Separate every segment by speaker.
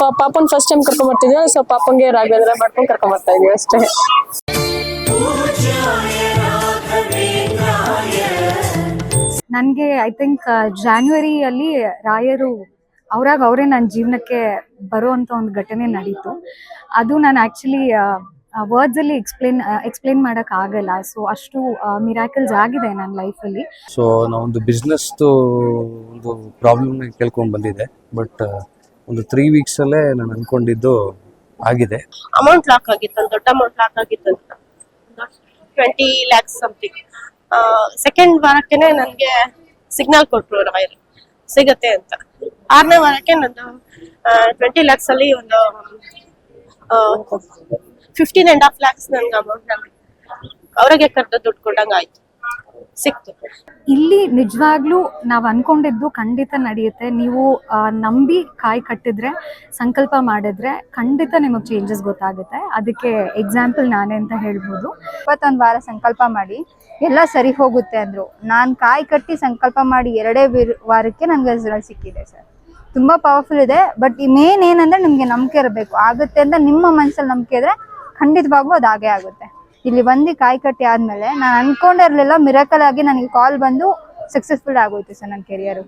Speaker 1: So ಪಾಪನ್ first time ಕರ್ಕೊಂಡ್ ಬರ್ತಿದ್ವಿ so ಪಾಪನ್ಗೆ Raghavendra ಮಾಡ್ಕೊಂಡು ಕರ್ಕೊಂಡ್ ಬರ್ತಾ ಇದೀವಿ ಅಷ್ಟೇ.
Speaker 2: ನನಗೆ ಐ ಥಿಂಕ್ ಜಾನ್ವರಿಯಲ್ಲಿ ರಾಯರು ಅವರಾಗ ಅವರೇ ನನ್ನ ಜೀವನಕ್ಕೆ ಬರುವಂಥ ಒಂದು ಘಟನೆ ನಡೀತು. ಅದು ನಾನು ಆಕ್ಚುಲಿ ವರ್ಡ್ಸ್ ಅಲ್ಲಿ ಎಕ್ಸ್ಪ್ಲೇನ್ ಎಕ್ಸ್ಪ್ಲೇನ್ ಆಗಲ್ಲ. ಸೊ ಅಷ್ಟು ಮಿರಾಕಲ್ಸ್ ಆಗಿದೆ ನನ್ನ ಲೈಫಲ್ಲಿ
Speaker 3: ಸೊ ನಾವೊಂದು ಬಿಸ್ನೆಸ್ ಒಂದು ಪ್ರಾಬ್ಲಮ್ ಕೇಳ್ಕೊಂಡು ಬಂದಿದೆ. ಬಟ್ ಒಂದು ತ್ರೀ ವೀಕ್ಸಲ್ಲೇ ನಾನು ಅನ್ಕೊಂಡಿದ್ದು ಆಗಿದೆ.
Speaker 4: ಅಮೌಂಟ್ ಲಾಕ್ ಆಗಿತ್ತು ದೊಡ್ಡ ಅಮೌಂಟ್ ಲಾಕ್ ಆಗಿತ್ತು ಟ್ವೆಂಟಿ ಲ್ಯಾಕ್ಸ್ ಸಮಥಿಂಗ್ ಸೆಕೆಂಡ್ ವಾರಕ್ಕೆ ನನಗೆ ಸಿಗ್ನಲ್ ಕೊಟ್ರು ವೈರ್ ಸಿಗತ್ತೆ ಅಂತ. ಆರನೇ ವಾರಕ್ಕೆ ನಂದು ಟ್ವೆಂಟಿ ಲ್ಯಾಕ್ಸ್ ಅಲ್ಲಿ ಒಂದು ಫಿಫ್ಟೀನ್ ಅಂಡ್ ಹಾಫ್ ಲ್ಯಾಕ್ಸ್ ನನ್ಗೆ ಅಮೌಂಟ್ ಅವ್ರಿಗೆ ಕರೆದು ದುಡ್ಡು ಕೊಟ್ಟಂಗೆ ಆಯ್ತು ಸಿಕ್ತು.
Speaker 2: ಇಲ್ಲಿ ನಿಜವಾಗ್ಲೂ ನಾವು ಅನ್ಕೊಂಡಿದ್ದು ಖಂಡಿತ ನಡೆಯುತ್ತೆ. ನೀವು ನಂಬಿ ಕಾಯಿ ಕಟ್ಟಿದ್ರೆ ಸಂಕಲ್ಪ ಮಾಡಿದ್ರೆ ಖಂಡಿತ ನಿಮಗೆ ಚೇಂಜಸ್ ಗೊತ್ತಾಗುತ್ತೆ. ಅದಕ್ಕೆ ಎಕ್ಸಾಂಪಲ್ ನಾನೇ ಅಂತ ಹೇಳ್ಬೋದು.
Speaker 5: ಇಪ್ಪತ್ತೊಂದು ವಾರ ಸಂಕಲ್ಪ ಮಾಡಿ ಎಲ್ಲ ಸರಿ ಹೋಗುತ್ತೆ ಅಂದ್ರು. ನಾನು ಕಾಯಿ ಕಟ್ಟಿ ಸಂಕಲ್ಪ ಮಾಡಿ ಎರಡೇ ವೀರ್- ವಾರಕ್ಕೆ ನನಗೆ ರಿಸಲ್ಟ್ ಸಿಕ್ಕಿದೆ ಸರ್. ತುಂಬಾ ಪವರ್ಫುಲ್ ಇದೆ ಬಟ್ ಈ ಮೇನ್ ಏನಂದ್ರೆ ನಿಮಗೆ ನಂಬಿಕೆ ಇರಬೇಕು. ಆಗುತ್ತೆ ಅಂತ ನಿಮ್ಮ ಮನಸ್ಸಲ್ಲಿ ನಂಬಿಕೆ ಇದ್ರೆ ಖಂಡಿತವಾಗ್ಲೂ ಅದು ಹಾಗೆ ಆಗುತ್ತೆ. ಇಲ್ಲಿ ಬಂದು ಕಾಯಿ ಕಟ್ಟಿ ಆದ್ಮೇಲೆ ನಾನು ಅನ್ಕೊಂಡಿರ್ಲಿಲ್ಲ ಮಿರಕಲ್ ಆಗಿ ನನಗೆ ಕಾಲ್ ಬಂದು ಸಕ್ಸಸ್ಫುಲ್ ಆಗೋಯ್ತು ಸರ್ ನನ್ನ ಕೆರಿಯರ್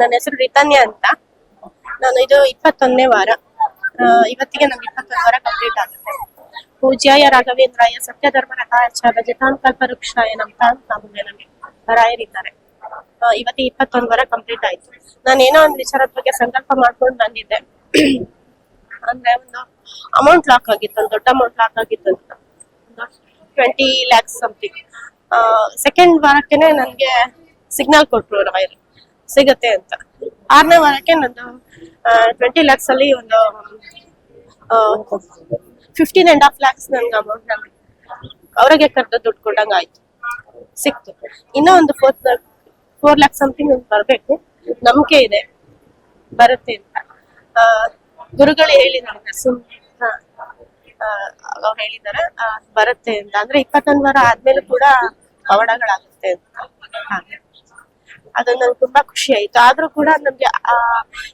Speaker 4: ನನ್ನ ಹೆಸರು ರಿತನ್ಯ ಅಂತ. ನಾನು ಇದು ಇಪ್ಪತ್ತೊಂದನೇ ವಾರ. ಇವತ್ತಿಗೆ ನಮ್ಗೆ ಇಪ್ಪತ್ತೊಂದು ವಾರ ಕಂಪ್ಲೀಟ್ ಆಗುತ್ತೆ. ಪೂಜ್ಯಾಯ ರಾಘವೇಂದ್ರಾಯ ಸತ್ಯಧರ್ಮ ರಥಾಚಾರ ಜತಾನ್ ವೃಕ್ಷಾಯ ನಮ್ಮ ತಾಂತ ರಾಯರಿದ್ದಾರೆ. ಆ, ಇಪ್ಪತ್ತೊಂದ್ ವಾರ ಕಂಪ್ಲೀಟ್ ಆಯ್ತು. ನಾನು ಏನೋ ಒಂದು ವಿಚಾರದ ಬಗ್ಗೆ ಸಂಕಲ್ಪ ಮಾಡ್ಕೊಂಡು ಬಂದಿದ್ದೆ. ಅಂದ್ರೆ ಒಂದು ಅಮೌಂಟ್ ಲಾಕ್ ಆಗಿತ್ತು ಒಂದು ದೊಡ್ಡ ಅಮೌಂಟ್ ಲಾಕ್ ಆಗಿತ್ತು ಅಂತ. ಟ್ವೆಂಟಿ ಲ್ಯಾಕ್ಸ್ ಸಮಥಿಂಗ್ ಸೆಕೆಂಡ್ ವಾರಕ್ಕೆನೆ ನನಗೆ ಸಿಗ್ನಲ್ ಕೊಟ್ರು ವೈರ್ ಸಿಗತ್ತೆ ಅಂತ. ಆರನೇ ವಾರಕ್ಕೆ ನಂದು ಟ್ವೆಂಟಿ ಲ್ಯಾಕ್ಸ್ ಅಲ್ಲಿ ಒಂದು ಫಿಫ್ಟೀನ್ ಅಂಡ್ ಹಾಫ್ ಲ್ಯಾಕ್ಸ್ ನನ್ಗೆ ಅಮೌಂಟ್ ಅವ್ರಿಗೆ ಕರೆದು ದುಡ್ಡು ಕೊಡಂಗಾಯ್ತು ಸಿಕ್ತು. ಇನ್ನೂ ಒಂದು ಫೋರ್ ಫೋರ್ ಲ್ಯಾಕ್ ಸಮಥಿಂಗ್ ಬರಬೇಕು. ನಂಬಿಕೆ ಇದೆ. ಬರುತ್ತೆ ಅಂತ. ಗುರುಗಳು ಹೇಳಿದ್ದಾರೆ. ಸುಮ್ ಅವ್ರು ಹೇಳಿದ್ದಾರೆ. ಆ, ಬರುತ್ತೆ ಅಂತ. ಅಂದ್ರೆ ಇಪ್ಪತ್ತೊಂದು ವಾರ ಆದ್ಮೇಲೆ ಕೂಡ ಪವಾಡಗಳಾಗುತ್ತೆ ಅಂತ. ಅದು ನಂಗೆ ತುಂಬಾ ಖುಷಿ ಆಯ್ತು. ಆದ್ರೂ ಕೂಡ ನಮ್ಗೆ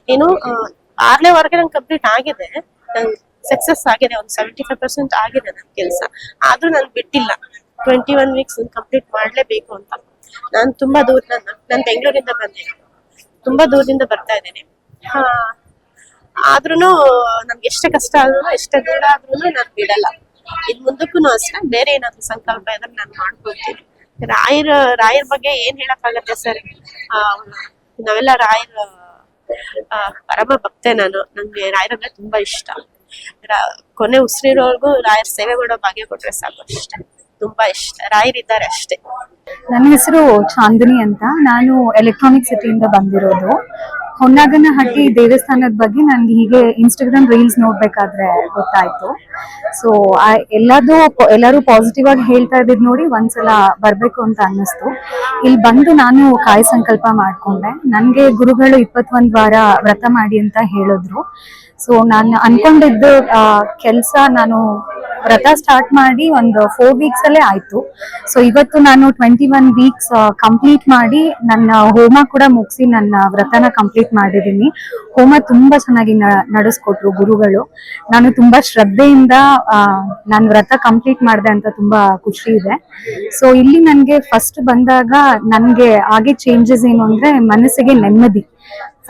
Speaker 4: ಏನು ಆರನೇ ವಾರಕ್ಕೆ ನಂಗೆ ಕಂಪ್ಲೀಟ್ ಆಗಿದೆ. ನಂಗೆ ಸಕ್ಸಸ್ ಆಗಿದೆ. ಒಂದು ಸೆವೆಂಟಿ ಫೈವ್ ಪರ್ಸೆಂಟ್ ಆಗಿದೆ ನನ್ನ ಕೆಲಸ. ಆದ್ರೂ ನಾನು ಬಿಟ್ಟಿಲ್ಲ. ಟ್ವೆಂಟಿ ಒನ್ ವೀಕ್ಸ್ ಕಂಪ್ಲೀಟ್ ಮಾಡ್ಲೇಬೇಕು ಅಂತ. ನಾನು ತುಂಬಾ ದೂರ ನಾನು ಬೆಂಗಳೂರಿಂದ ಬಂದೆ. ತುಂಬಾ ದೂರದಿಂದ ಬರ್ತಾ ಇದ್ದೇನೆ. ಹಾ. ಆದ್ರೂನು ನಮ್ಗೆ ಎಷ್ಟೇ ಕಷ್ಟ ಆದ್ರೂ ಎಷ್ಟೇ ದೂರ ಆದ್ರೂ ನಾನು ಬಿಡಲ್ಲ. ಇನ್ ಮುಂದಕ್ಕೂ ಅಷ್ಟೇ, ಬೇರೆ ಏನಾದ್ರು ಸಂಕಲ್ಪ ಇದ್ರೆ ನಾನು ಮಾಡ್ಕೊಳ್ತೀನಿ. ರಾಯರ ರಾಯರ ಬಗ್ಗೆ ಏನ್ ಹೇಳಕ್ಕಾಗತ್ತೆ ಸರ್? ನಾವೆಲ್ಲ ರಾಯರ್ ಪರಮ ಭಕ್ತೆ ನಾನು. ನಂಗೆ ರಾಯರಂದ್ರೆ ತುಂಬಾ ಇಷ್ಟ. ಕೊನೆ ಉಸಿರಿರೋರ್ಗು ರಾಯರ್ ಸೇವೆ ಮಾಡೋ ಭಾಗ್ಯ ಕೊಟ್ರೆ ಸಾಕು ಅಷ್ಟೇ. ತುಂಬಾ ಇಷ್ಟ ರಾಯರಿದ್ದಾರೆ ಅಷ್ಟೇ.
Speaker 2: ನನ್ನ ಹೆಸರು ಚಾಂದಿನಿ ಅಂತ. ನಾನು ಎಲೆಕ್ಟ್ರಾನಿಕ್ ಸಿಟಿಯಿಂದ ಬಂದಿರೋದು. ಹೊನ್ನಾಗನಹಟ್ಟಿ ದೇವಸ್ಥಾನದ ಬಗ್ಗೆ ನನ್ಗೆ ಹೀಗೆ ಇನ್ಸ್ಟಾಗ್ರಾಮ್ ರೀಲ್ಸ್ ನೋಡ್ಬೇಕಾದ್ರೆ ಗೊತ್ತಾಯ್ತು. ಸೊ ಎಲ್ಲದೂ ಎಲ್ಲರೂ ಪಾಸಿಟಿವ್ ಆಗಿ ಹೇಳ್ತಾ ಇದ್ದಿದ್ ನೋಡಿ ಒಂದ್ಸಲ ಬರ್ಬೇಕು ಅಂತ ಅನ್ನಿಸ್ತು. ಇಲ್ಲಿ ಬಂದು ನಾನು ಕಾಯಿ ಸಂಕಲ್ಪ ಮಾಡ್ಕೊಂಡೆ. ನನಗೆ ಗುರುಗಳು ಇಪ್ಪತ್ತೊಂದು ವಾರ ವ್ರತ ಮಾಡಿ ಅಂತ ಹೇಳಿದ್ರು. ಸೊ ನಾನು ಅನ್ಕೊಂಡಿದ್ದು ಕೆಲಸ ನಾನು ವ್ರತ ಸ್ಟಾರ್ಟ್ ಮಾಡಿ ಒಂದು ಫೋರ್ ವೀಕ್ಸ್ ಅಲ್ಲೇ ಆಯ್ತು. ಸೊ ಇವತ್ತು ನಾನು ಟ್ವೆಂಟಿ ಒನ್ ವೀಕ್ಸ್ ಕಂಪ್ಲೀಟ್ ಮಾಡಿ ನನ್ನ ಹೋಮ ಕೂಡ ಮುಗಿಸಿ ನನ್ನ ವ್ರತನ ಕಂಪ್ಲೀಟ್ ಮಾಡಿದ್ದೀನಿ. ಹೋಮ ತುಂಬಾ ಚೆನ್ನಾಗಿ ನಡೆಸ್ಕೊಟ್ರು ಗುರುಗಳು. ನಾನು ತುಂಬಾ ಶ್ರದ್ಧೆಯಿಂದ ನಾನು ವ್ರತ ಕಂಪ್ಲೀಟ್ ಮಾಡಿದೆ ಅಂತ ತುಂಬಾ ಖುಷಿ ಇದೆ. ಸೊ ಇಲ್ಲಿ ನನಗೆ ಫಸ್ಟ್ ಬಂದಾಗ ನನಗೆ ಆಗಿ ಚೇಂಜಸ್ ಏನು ಅಂದ್ರೆ ಮನಸ್ಸಿಗೆ ನೆಮ್ಮದಿ.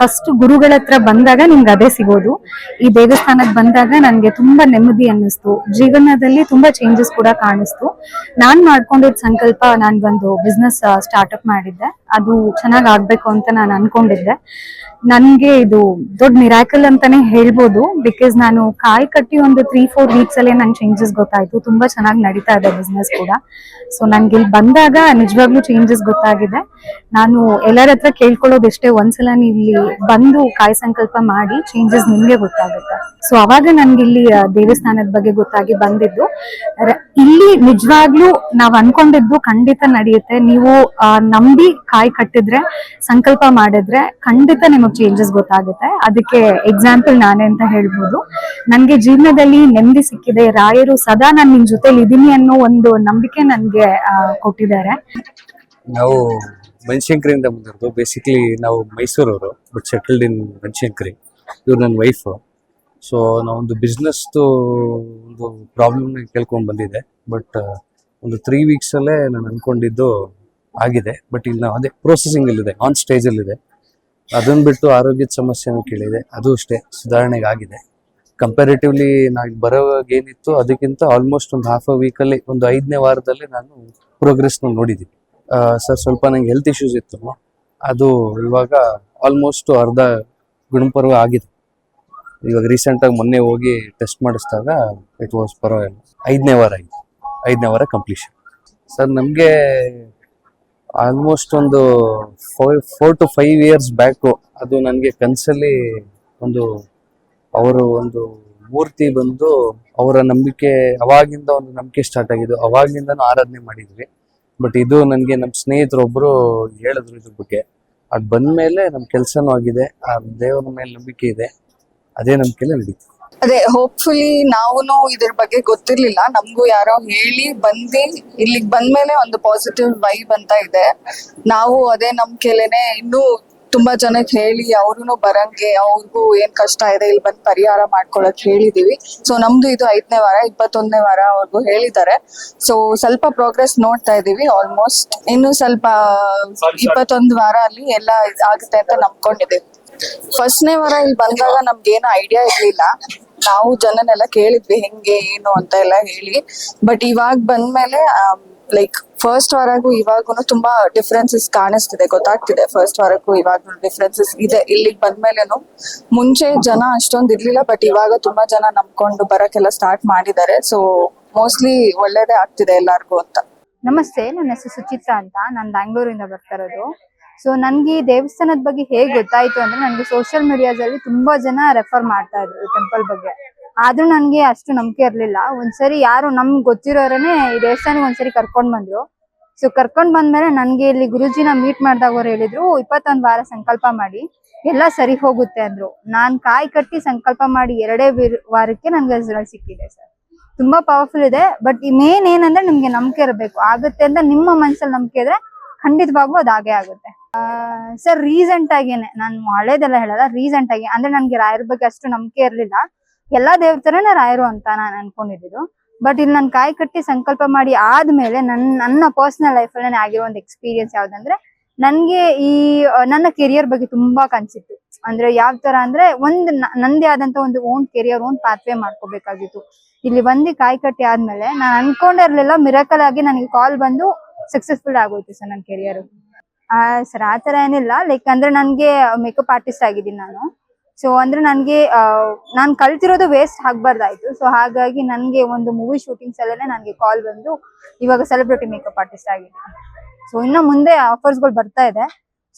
Speaker 2: ಫಸ್ಟ್ ಗುರುಗಳ ಹತ್ರ ಬಂದಾಗ ನಿಮ್ಗೆ ಅದೇ ಸಿಗೋದು. ಈ ದೇವಸ್ಥಾನಕ್ಕೆ ಬಂದಾಗ ನನಗೆ ತುಂಬಾ ನೆಮ್ಮದಿ ಅನ್ನಿಸ್ತು. ಜೀವನದಲ್ಲಿ ತುಂಬಾ ಚೇಂಜಸ್ ಕೂಡ ಕಾಣಿಸ್ತು. ನಾನ್ ಮಾಡ್ಕೊಂಡಿದ್ದ ಸಂಕಲ್ಪ ನಾನು ಒಂದು ಬಿಸ್ನೆಸ್ ಸ್ಟಾರ್ಟ್ಅಪ್ ಮಾಡಿದ್ದೆ. ಅದು ಚೆನ್ನಾಗ್ ಆಗ್ಬೇಕು ಅಂತ ನಾನು ಅನ್ಕೊಂಡಿದ್ದೆ. ನನ್ಗೆ ಇದು ದೊಡ್ಡ ಮಿರಾಕಲ್ ಅಂತಾನೆ ಹೇಳ್ಬೋದು. ಬಿಕಾಸ್ ನಾನು ಕಾಯಿ ಕಟ್ಟಿ ಒಂದು ತ್ರೀ ಫೋರ್ ವೀಕ್ಸ್ ಅಲ್ಲೇ ನನ್ ಚೇಂಜಸ್ ಗೊತ್ತಾಯ್ತು. ತುಂಬಾ ಚೆನ್ನಾಗಿ ನಡೀತಾ ಇದೆ ಬಿಸ್ನೆಸ್ ಕೂಡ. ಸೊ ನನ್ಗೆ ಇಲ್ಲಿ ಬಂದಾಗ ನಿಜವಾಗ್ಲೂ ಚೇಂಜಸ್ ಗೊತ್ತಾಗಿದೆ. ನಾನು ಎಲ್ಲರ ಹತ್ರ ಕೇಳ್ಕೊಳ್ಳೋದು ಎಷ್ಟೇ ಒಂದ್ಸಲ ನೀವು ಇಲ್ಲಿ ಬಂದು ಕಾಯಿ ಸಂಕಲ್ಪ ಮಾಡಿ ಚೇಂಜಸ್ ನಿಮ್ಗೆ ಗೊತ್ತಾಗುತ್ತೆ. ಸೊ ಅವಾಗ ನನ್ಗೆ ಇಲ್ಲಿ ದೇವಸ್ಥಾನದ ಬಗ್ಗೆ ಗೊತ್ತಾಗಿ ಬಂದಿದ್ದು. ಇಲ್ಲಿ ನಿಜವಾಗ್ಲೂ ನಾವ್ ಅನ್ಕೊಂಡಿದ್ದು ಖಂಡಿತ ನಡೆಯುತ್ತೆ. ನೀವು ನಂಬಿ ಕಾಯಿ ಕಟ್ಟಿದ್ರೆ, ಸಂಕಲ್ಪ ಮಾಡಿದ್ರೆ ಖಂಡಿತ ನಿಮಗೆ ಚೇಂಜಸ್ ಗೊತ್ತಾಗುತ್ತೆ. ಅದಕ್ಕೆ ಎಕ್ಸಾಂಪಲ್ ನಾನೇ ಅಂತ ಹೇಳ್ಬೋದು. ನನ್ಗೆ ಜೀವನದಲ್ಲಿ ನೆಮ್ಮದಿ ಸಿಕ್ಕಿದೆ. ರಾಯರು ಸದಾ ನಾನ್ ನಿಮ್ ಜೊತೆಲಿ ಇದೀನಿ ಅನ್ನೋ ಒಂದು ನಂಬಿಕೆ ನನ್ಗೆ ಕೊಟ್ಟಿದ್ದಾರೆ.
Speaker 3: ನಾವು ಬನಶಂಕರಿಯಿಂದ ಬಂದಿರೋದು. ಬೇಸಿಕಲಿ ನಾವು ಮೈಸೂರವರು ಬಟ್ ಸೆಟಲ್ಡ್ ಇನ್ ಬನಶಂಕರಿ. ಇವ್ರು ನನ್ನ ವೈಫು ಸೊ ನಾವೊಂದು ಬಿಸ್ನೆಸ್ದು ಒಂದು ಪ್ರಾಬ್ಲಮ್ನ ಕೇಳ್ಕೊಂಡು ಬಂದಿದೆ ಬಟ್ ಒಂದು ತ್ರೀ ವೀಕ್ಸಲ್ಲೇ ನಾನು ಅಂದ್ಕೊಂಡಿದ್ದು ಆಗಿದೆ. ಬಟ್ ಇಲ್ಲಿ ನಾವು ಅದೇ ಪ್ರೊಸೆಸಿಂಗಲ್ಲಿದೆ ಆನ್ ಸ್ಟೇಜಲ್ಲಿದೆ ಅದನ್ನು ಬಿಟ್ಟು ಆರೋಗ್ಯದ ಸಮಸ್ಯೆನೂ ಕೇಳಿದೆ. ಅದು ಅಷ್ಟೇ, ಸುಧಾರಣೆಗೆ ಆಗಿದೆ. ಕಂಪ್ಯಾರಿಟಿವ್ಲಿ ನಾನು ಬರೋವಾಗ ಏನಿತ್ತು ಅದಕ್ಕಿಂತ ಆಲ್ಮೋಸ್ಟ್ ಒಂದು ಹಾಫ್ ಅ ವೀಕಲ್ಲಿ ಒಂದು ಐದನೇ ವಾರದಲ್ಲಿ ನಾನು ಪ್ರೋಗ್ರೆಸ್ನ ನೋಡಿದ್ದೀನಿ. ಸರ್ ಸ್ವಲ್ಪ ನಂಗೆ ಹೆಲ್ತ್ ಇಶ್ಯೂಸ್ ಇತ್ತು. ಅದು ಇವಾಗ ಆಲ್ಮೋಸ್ಟ್ ಅರ್ಧ ಗುಣಪರ್ವ ಆಗಿದೆ. ಇವಾಗ ರೀಸೆಂಟಾಗಿ ಮೊನ್ನೆ ಹೋಗಿ ಟೆಸ್ಟ್ ಮಾಡಿಸಿದಾಗ ಇಟ್ ವಾಸ್ ಪರವಾಗಿಲ್ಲ. ಐದನೇ ವಾರ ಆಯ್ತು. ಐದನೇ ವಾರ ಕಂಪ್ಲೀಷನ್ ಸರ್ ನಮಗೆ ಆಲ್ಮೋಸ್ಟ್ ಒಂದು five four to five years back ಅದು ನನಗೆ ಕನಸಲ್ಲಿ ಒಂದು ಅವರು ಒಂದು ಮೂರ್ತಿ ಬಂದು ಅವರ ನಂಬಿಕೆ, ಅವಾಗಿಂದ ಒಂದು ನಂಬಿಕೆ ಸ್ಟಾರ್ಟ್ ಆಗಿದ್ದು, ಅವಾಗಿಂದನೂ ಆರಾಧನೆ ಮಾಡಿದ್ವಿ. ಬಟ್ ಇದು ನನಗೆ ನಮ್ಮ ಸ್ನೇಹಿತರೊಬ್ಬರು ಹೇಳಿದ್ರು ಇದ್ರ ಬಗ್ಗೆ. ಅದು ಬಂದ್ಮೇಲೆ ನಮ್ಮ ಕೆಲಸನೂ ಆಗಿದೆ. ಆ ದೇವರ ಮೇಲೆ ನಂಬಿಕೆ ಇದೆ. ಅದೇ ನಂಬಿಕೆಲ್ಲ ನಡೀತು.
Speaker 6: ಅದೇ ಹೋಪ್ಫುಲಿ ನಾವು ಇದ್ರ ಬಗ್ಗೆ ಗೊತ್ತಿರ್ಲಿಲ್ಲ. ನಮಗೂ ಯಾರೋ ಹೇಳಿ ಬಂದು ಇಲ್ಲಿಗೆ ಬಂದ್ಮೇಲೆ ಒಂದು ಪಾಸಿಟಿವ್ ವೈಬ್ ಅಂತ ಇದೆ. ನಾವು ಅದೇ ನಂಬಿಕೆಲೇನೆ ಇನ್ನೂ ತುಂಬಾ ಜನಕ್ಕೆ ಹೇಳಿ ಅವ್ರು ಬರಂಗೆ ಅವ್ರಿಗೂ ಏನ್ ಕಷ್ಟ ಇದೆ ಇಲ್ಲಿ ಬಂದು ಪರಿಹಾರ ಮಾಡ್ಕೊಳಕ್ ಹೇಳಿದೀವಿ. ಸೊ ನಮ್ದು ಇದು ಐದನೇ ವಾರ ಇಪ್ಪತ್ತೊಂದನೇ ವಾರ ಅವ್ರಿಗೂ ಹೇಳಿದ್ದಾರೆ. ಸೊ ಸ್ವಲ್ಪ ಪ್ರೋಗ್ರೆಸ್ ನೋಡ್ತಾ ಇದೀವಿ ಆಲ್ಮೋಸ್ಟ್ ಇನ್ನು ಸ್ವಲ್ಪ ಇಪ್ಪತ್ತೊಂದು ವಾರ ಅಲ್ಲಿ ಎಲ್ಲ ಇದ್ ಆಗುತ್ತೆ ಅಂತ ನಂಬ್ಕೊಂಡಿದ್ದೀವಿ. ಫಸ್ಟ್ನೇ ವಾರ ಇಲ್ಲಿ ಬಂದಾಗ ನಮ್ಗೆ ಏನು ಐಡಿಯಾ ಇರ್ಲಿಲ್ಲ. ನಾವು ಜನನೆಲ್ಲ ಕೇಳಿದ್ವಿ, ಹೆಂಗೆ, ಏನು ಅಂತ ಎಲ್ಲ ಹೇಳಿ. ಬಟ್ ಇವಾಗ ಬಂದ್ಮೇಲೆ ಲೈಕ್ ಫಸ್ಟ್ ವಾರಗೂ ಇವಾಗೂ ತುಂಬಾ ಡಿಫ್ರೆನ್ಸಸ್ ಕಾಣಿಸ್ತಿದೆ, ಗೊತ್ತಾಗ್ತಿದೆ. ಫಸ್ಟ್ ವಾರಕ್ಕೂ ಇವಾಗ ಡಿಫ್ರೆನ್ಸಸ್ ಇದೆ. ಇಲ್ಲಿಗೆ ಬಂದ್ಮೇಲೆನು ಮುಂಚೆ ಜನ ಅಷ್ಟೊಂದು ಇರ್ಲಿಲ್ಲ ಬಟ್ ಇವಾಗ ತುಂಬಾ ಜನ ನಂಬ್ಕೊಂಡು ಬರಕ್ಕೆಲ್ಲ ಸ್ಟಾರ್ಟ್ ಮಾಡಿದ್ದಾರೆ. ಸೊ ಮೋಸ್ಟ್ಲಿ ಒಳ್ಳೇದೇ ಆಗ್ತಿದೆ ಎಲ್ಲಾರ್ಗೂ ಅಂತ.
Speaker 5: ನಮಸ್ತೆ. ನನ್ನ ಹೆಸರು ಸುಚಿತ್ರಾ ಅಂತ. ನಾನು ಬ್ಯಾಂಗ್ಳೂರಿಂದ ಬರ್ತಾ ಇರೋದು. ಸೊ ನನ್ಗೆ ಈ ದೇವಸ್ಥಾನದ ಬಗ್ಗೆ ಹೇಗ್ ಗೊತ್ತಾಯ್ತು ಅಂದ್ರೆ ನನ್ಗೆ ಸೋಷಿಯಲ್ ಅಲ್ಲಿ ತುಂಬಾ ಜನ ರೆಫರ್ ಮಾಡ್ತಾ ಇದ್ರು ಟೆಂಪಲ್ ಬಗ್ಗೆ. ಆದ್ರೂ ನನ್ಗೆ ಅಷ್ಟು ನಂಬಿಕೆ ಇರ್ಲಿಲ್ಲ. ಒಂದ್ಸರಿ ಯಾರು ನಮ್ಗೆ ಗೊತ್ತಿರೋರೇ ಈ ದೇವಸ್ಥಾನಕ್ಕೆ ಒಂದ್ಸರಿ ಕರ್ಕೊಂಡ್ ಬಂದ್ರು. ಸೊ ಕರ್ಕೊಂಡ್ ಬಂದ್ಮೇಲೆ ನನ್ಗೆ ಇಲ್ಲಿ ಗುರುಜಿನ ಮೀಟ್ ಮಾಡಿದಾಗ ಅವ್ರು ಹೇಳಿದ್ರು ಇಪ್ಪತ್ತೊಂದ್ ವಾರ ಸಂಕಲ್ಪ ಮಾಡಿ, ಎಲ್ಲ ಸರಿ ಹೋಗುತ್ತೆ ಅಂದ್ರು. ನಾನ್ ಕಾಯಿ ಕಟ್ಟಿ ಸಂಕಲ್ಪ ಮಾಡಿ ಎರಡೇ ವೀರ್- ವಾರಕ್ಕೆ ನನ್ಗೆ ರಿಸಲ್ಟ್ ಸಿಕ್ಕಿದೆ ಸರ್ ತುಂಬಾ ಪವರ್ಫುಲ್ ಇದೆ ಬಟ್ ಈ ಮೇನ್ ಏನಂದ್ರೆ ನಿಮ್ಗೆ ನಂಬಿಕೆ ಇರಬೇಕು. ಆಗುತ್ತೆ ಅಂತ ನಿಮ್ಮ ಮನ್ಸಲ್ಲಿ ನಂಬಿಕೆ ಇದ್ರೆ ಖಂಡಿತವಾಗ್ಲೂ ಅದು ಹಾಗೆ ಆಗುತ್ತೆ. ಸರ್ ರೀಸೆಂಟ್ ಆಗೇನೆ. ನಾನು ಹಳೇದೆಲ್ಲ ಹೇಳಲ್ಲ ರೀಸೆಂಟ್ ಆಗಿ. ಅಂದ್ರೆ ನನ್ಗೆ ರಾಯರ ಬಗ್ಗೆ ಅಷ್ಟು ನಂಬಿಕೆ ಇರ್ಲಿಲ್ಲ. ಎಲ್ಲಾ ದೇವತರನೇ ರಾಯರು ಅಂತ ನಾನು ಅನ್ಕೊಂಡಿದ್ದು ಬಟ್ ಇಲ್ಲಿ ನಾನು ಕಾಯಿ ಕಟ್ಟಿ ಸಂಕಲ್ಪ ಮಾಡಿ ಆದ್ಮೇಲೆ ನನ್ನ ನನ್ನ ಪರ್ಸನಲ್ ಲೈಫ್ ಅಲ್ಲಿ ಆಗಿರೋ ಒಂದು ಎಕ್ಸ್ಪೀರಿಯನ್ಸ್ ಯಾವ್ದಂದ್ರೆ, ನನ್ಗೆ ಈ ನನ್ನ ಕೆರಿಯರ್ ಬಗ್ಗೆ ತುಂಬಾ ಕನ್ಸಿತ್ತು. ಅಂದ್ರೆ ಯಾವ ತರ ಅಂದ್ರೆ ಒಂದ್ ನಂದೇ ಆದಂತ ಒಂದು ಓನ್ ಕೆರಿಯರ್ ಓನ್ ಪಾತ್ವೆ ಮಾಡ್ಕೋಬೇಕಾಗಿತ್ತು. ಇಲ್ಲಿ ಬಂದು ಕಾಯಿ ಕಟ್ಟಿ ಆದ್ಮೇಲೆ ನಾನು ಅನ್ಕೊಂಡಿರ್ಲಿಲ್ಲ ಮಿರಕಲ್ ಆಗಿ ನನಗೆ ಕಾಲ್ ಬಂದು ಸಕ್ಸಸ್ಫುಲ್ ಆಗೋಯ್ತು ಸರ್ ನನ್ನ ಕೆರಿಯರ್ ಸರ್ ಆ ತರ ಏನಿಲ್ಲ. ಲೈಕ್ ಅಂದ್ರೆ ನನ್ಗೆ ಮೇಕಪ್ ಆರ್ಟಿಸ್ಟ್ ಆಗಿದ್ದೀನಿ ನಾನು. ಸೊ ಅಂದ್ರೆ ನನ್ಗೆ ನಾನು ಕಲ್ತಿರೋದು ವೇಸ್ಟ್ ಆಗ್ಬಾರ್ದಾಯ್ತು. ಸೊ ಹಾಗಾಗಿ ನನ್ಗೆ ಒಂದು ಮೂವಿ ಶೂಟಿಂಗ್ಸ್ ಅಲ್ಲೇ ನನ್ಗೆ ಕಾಲ್ ಬಂದು ಇವಾಗ ಸೆಲೆಬ್ರಿಟಿ ಮೇಕಪ್ ಆರ್ಟಿಸ್ಟ್ ಆಗಿದ್ದೀನಿ. ಸೊ ಇನ್ನು ಮುಂದೆ ಆಫರ್ಸ್ಗಳು ಬರ್ತಾ ಇದೆ.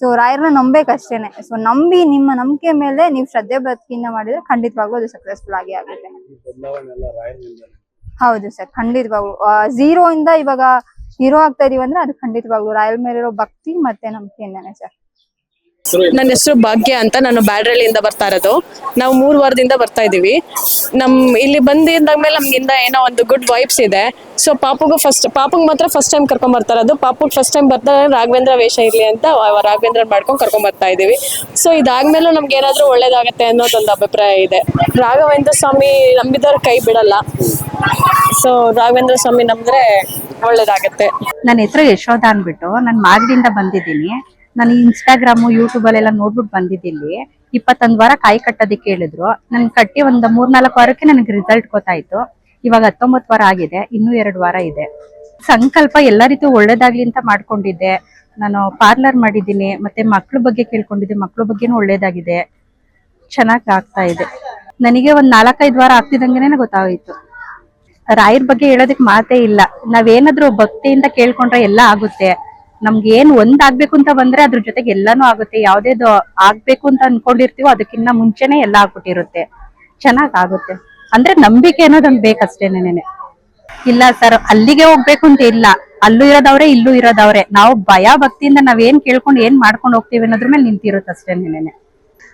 Speaker 5: ಸೊ ರಾಯರ್ನ ನಂಬೇಕಷ್ಟೇನೆ. ಸೊ ನಂಬಿ ನಿಮ್ಮ ನಂಬಿಕೆ ಮೇಲೆ ನೀವು ಶ್ರದ್ಧೆ ಬದುಕಿನ ಮಾಡಿದ್ರೆ ಖಂಡಿತವಾಗ್ಲೂ ಅದು ಸಕ್ಸಸ್ಫುಲ್ ಆಗಿ ಆಗುತ್ತೆ. ಹೌದು ಸರ್ ಖಂಡಿತವಾಗ್ಲು. ಝೀರೋ ಇಂದ ಇವಾಗ ಹೀರೋ ಆಗ್ತಾ ಇದೀವಿ ಅಂದ್ರೆ ಅದು ಖಂಡಿತವಾಗ್ಲು. ರಾಯಲ್ ಮೇಲಿರೋ ಭಕ್ತಿ ಮತ್ತೆ ನಂಬಿಕೆಯಿಂದಾನೆ ಸರ್.
Speaker 1: ನನ್ನ ಹೆಸರು ಭಾಗ್ಯ ಅಂತ. ನಾನು ಬ್ಯಾಡ್ರಳ್ಳಿಯಿಂದ ಬರ್ತಾ ಇರೋದು. ನಾವು ಮೂರು ವಾರದಿಂದ ಬರ್ತಾ ಇದೀವಿ. ನಮ್ ಇಲ್ಲಿ ಬಂದಿದ್ದಾದ್ಮೇಲೆ ನಮ್ಗಿಂದ ಏನೋ ಒಂದು ಗುಡ್ ವೈಬ್ಸ್ ಇದೆ. ಸೊ ಪಾಪಗೂ ಫಸ್ಟ್ ಪಾಪಗ್ ಮಾತ್ರ ಫಸ್ಟ್ ಟೈಮ್ ಕರ್ಕೊಂಡ್ ಬರ್ತಾ ಇರೋದು. ಪಾಪಗ್ ಫಸ್ಟ್ ಟೈಮ್ ಬರ್ತಾ ರಾಘವೇಂದ್ರ ವೇಷ ಇರ್ಲಿ ಅಂತ ರಾಘವೇಂದ್ರ ಮಾಡ್ಕೊಂಡು ಕರ್ಕೊಂಡ್ ಬರ್ತಾ ಇದೀವಿ. ಸೊ ಇದಾದ್ಮೇಲೂ ನಮ್ಗೆ ಏನಾದ್ರೂ ಒಳ್ಳೇದಾಗತ್ತೆ ಅನ್ನೋದೊಂದು ಅಭಿಪ್ರಾಯ ಇದೆ. ರಾಘವೇಂದ್ರ ಸ್ವಾಮಿ ನಂಬಿದವ್ರ ಕೈ ಬಿಡಲ್ಲ. ಸೊ ರಾಘವೇಂದ್ರ ಸ್ವಾಮಿ ನಂಬಿದ್ರೆ ಒಳ್ಳೇದಾಗತ್ತೆ.
Speaker 7: ನನ್ನ ಹೆಸರು ಯಶೋಧ ಅನ್ಬಿಟ್ಟು ನಾನು ಮಾಗಡಿಯಿಂದ ಬಂದಿದ್ದೀನಿ. ನಾನು ಇನ್ಸ್ಟಾಗ್ರಾಮು ಯೂಟ್ಯೂಬಲ್ಲೆಲ್ಲ ನೋಡ್ಬಿಟ್ಟು ಬಂದಿದ್ದೀನಿ. ಇಪ್ಪತ್ತೊಂದು ವಾರ ಕಾಯಿ ಕಟ್ಟೋದಕ್ಕೆ ಹೇಳಿದ್ರು ನನ್ ಕಟ್ಟಿ ಒಂದು ಮೂರ್ನಾಲ್ಕು ವಾರಕ್ಕೆ ನನಗೆ ರಿಸಲ್ಟ್ ಗೊತ್ತಾಯ್ತು. ಇವಾಗ ಹತ್ತೊಂಬತ್ತು ವಾರ ಆಗಿದೆ, ಇನ್ನೂ ಎರಡು ವಾರ ಇದೆ. ಸಂಕಲ್ಪ ಎಲ್ಲ ರೀತಿ ಒಳ್ಳೇದಾಗ್ಲಿ ಅಂತ ಮಾಡ್ಕೊಂಡಿದ್ದೆ. ನಾನು ಪಾರ್ಲರ್ ಮಾಡಿದ್ದೀನಿ, ಮತ್ತೆ ಮಕ್ಳ ಬಗ್ಗೆ ಕೇಳ್ಕೊಂಡಿದ್ದೆ, ಮಕ್ಳ ಬಗ್ಗೆನೂ ಒಳ್ಳೇದಾಗಿದೆ. ಚೆನ್ನಾಗಿ ಆಗ್ತಾ ಇದೆ. ನನಗೆ ಒಂದ್ ನಾಲ್ಕೈದು ವಾರ ಆಗ್ತಿದಂಗೆನೆ ಗೊತ್ತಾಗೋಯ್ತು ರಾಯರ್ ಬಗ್ಗೆ ಹೇಳೋದಕ್ ಮಾತೇ ಇಲ್ಲ. ನಾವೇನಾದ್ರೂ ಭಕ್ತಿಯಿಂದ ಕೇಳ್ಕೊಂಡ್ರೆ ಎಲ್ಲ ಆಗುತ್ತೆ. ನಮ್ಗೆ ಏನ್ ಒಂದ್ ಆಗ್ಬೇಕು ಅಂತ ಬಂದ್ರೆ ಅದ್ರ ಜೊತೆಗೆ ಎಲ್ಲಾನು ಆಗುತ್ತೆ. ಯಾವ್ದೇದು ಆಗ್ಬೇಕು ಅಂತ ಅನ್ಕೊಂಡಿರ್ತೀವೋ ಅದಕ್ಕಿಂತ ಮುಂಚೆನೆ ಎಲ್ಲ ಆಗ್ಬಿಟ್ಟಿರುತ್ತೆ. ಚೆನ್ನಾಗ್ ಆಗುತ್ತೆ. ಅಂದ್ರೆ ನಂಬಿಕೆ ಅನ್ನೋದು ಅನ್ನೋದೊಂದ್ ಬೇಕಷ್ಟೇನೆ ಇಲ್ಲ ಸರ್, ಅಲ್ಲಿಗೆ ಹೋಗ್ಬೇಕು ಅಂತ ಇಲ್ಲ. ಅಲ್ಲೂ ಇರೋದವ್ರೆ, ಇಲ್ಲೂ ಇರೋದವ್ರೆ. ನಾವು ಭಯ ಭಕ್ತಿಯಿಂದ ನಾವ್ ಏನ್ ಕೇಳ್ಕೊಂಡು ಏನ್ ಮಾಡ್ಕೊಂಡು ಹೋಗ್ತೀವಿ ಅನ್ನೋದ್ರ ಮೇಲೆ ನಿಂತಿರುತ್ತೆ ಅಷ್ಟೇನೇನೆ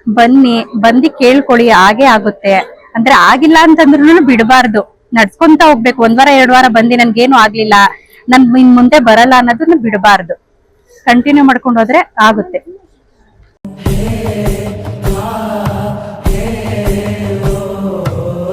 Speaker 7: ಬನ್ನಿ, ಬಂದಿ ಕೇಳ್ಕೊಳ್ಳಿ, ಹಾಗೆ ಆಗುತ್ತೆ. ಅಂದ್ರೆ ಆಗಿಲ್ಲ ಅಂತಂದ್ರೂ ಬಿಡಬಾರ್ದು. ನಡ್ಸ್ಕೊಂತ ಹೋಗ್ಬೇಕು. ಒಂದ್ ವಾರ, ಎರಡ್ ವಾರ ಬಂದಿ ನನ್ಗೇನು ಆಗ್ಲಿಲ್ಲ. ನನ್ ಇನ್ ಮುಂದೆ ಬರಲ್ಲ ಅನ್ನೋದನ್ನ ಬಿಡಬಾರ್ದು. ಕಂಟಿನ್ಯೂ ಮಾಡ್ಕೊಂಡು ಹೋದ್ರೆ ಆಗುತ್ತೆ.